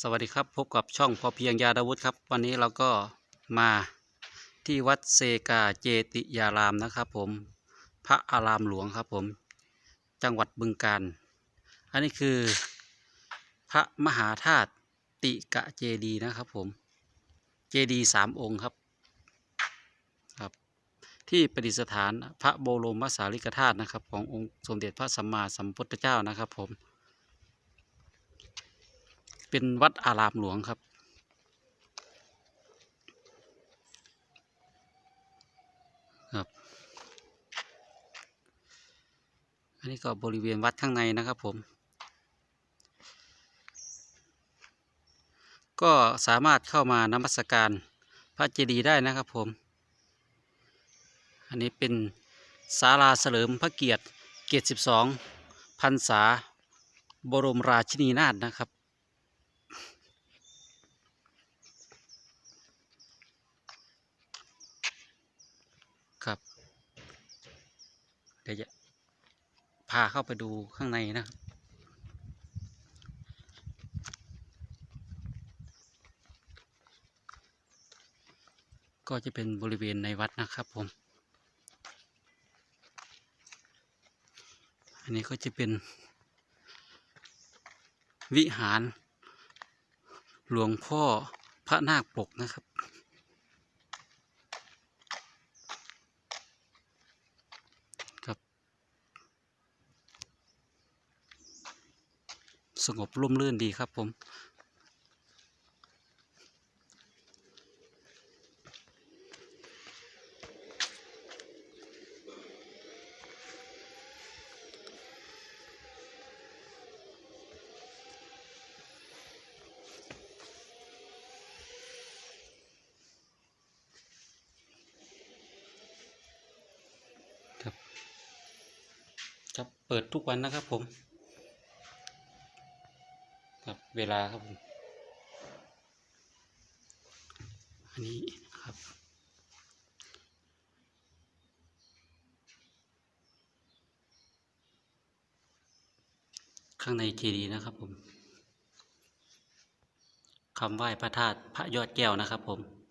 สวัสดีครับพบกับช่องพอเพียงยาดาวุธครับ วันนี้เราก็มาที่วัดเซกาเจติยารามนะครับ ผมพระอารามหลวงครับผม จังหวัดบึงกาฬอันนี้คือพระมหาธาตุติกะเจดีนะครับผมเจดีสามองค์ครับครับ ที่ประดิษฐานพระโบรมสารีริกธาตุนะครับ ขององค์สมเด็จพระสัมมาสัมพุทธเจ้านะครับผม เป็นวัดอารามหลวงครับ ครับ อันนี้ก็บริเวณวัดข้างในนะครับผม ก็สามารถเข้ามานมัสการพระเจดีย์ได้นะครับผม อันนี้เป็นศาลาเฉลิมพระเกียรติ เกียรติ 12พรรษาบรมราชินีนาถนะครับ เดี๋ยวจะพาเข้าไปดูข้างในนะครับก็จะเป็นบริเวณในวัดนะครับผม อันนี้ก็จะเป็น วิหาร หลวงพ่อพระนาคปกนะครับ ครับ สงบร่มรื่นดีครับผม ครับ เปิดทุกวันนะครับผม เวลาครับผม อันนี้ครับ ข้างในเจดีย์นะครับผมคำไหว้พระธาตุพระยอดแก้วนะครับผม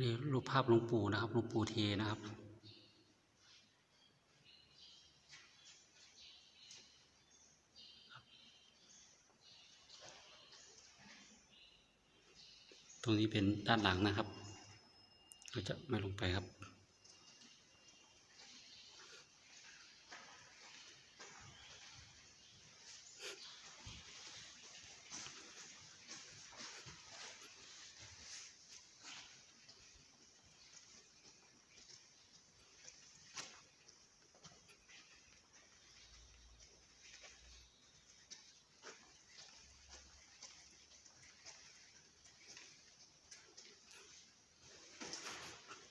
นนี้รูปภาพหลวงปู่นะครับหลวงปู่เทนะครับ ตรงนี้เป็นด้านหลังนะครับ เราจะไม่ลงไปครับ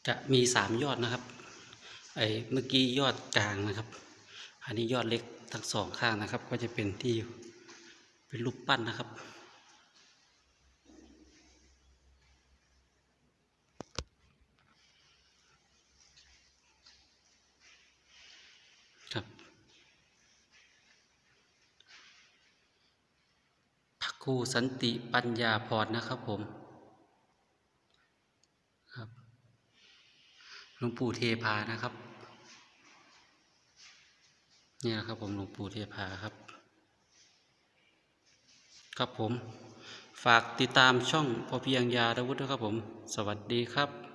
จะมีสามยอดนะครับไอ้เมื่อกี้ยอดกลางนะครับ อันนี้ยอดเล็กทั้งสองข้างนะครับ ก็จะเป็นที่เป็นรูปปั้นนะครับ ครับพระครูสันติปัญญาพรนะครับผม หลวงปู่เทพานะครับนี่นะครับผมหลวงปู่เทพาครับ ครับผม ฝากติดตามช่องพอเพียงยาดาวุฒิด้วยครับผม สวัสดีครับ